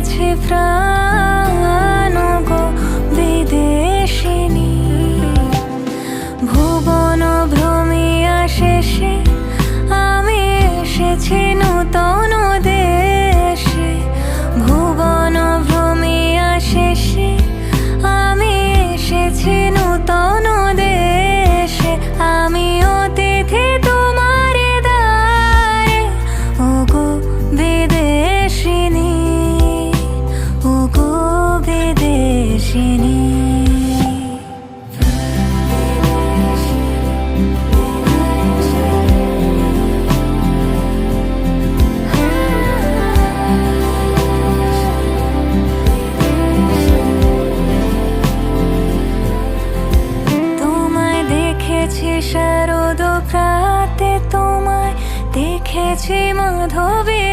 দেখেছি প্রাণ। দেখেছি শারদ প্রাতে তোমায় দেখেছি মাধবী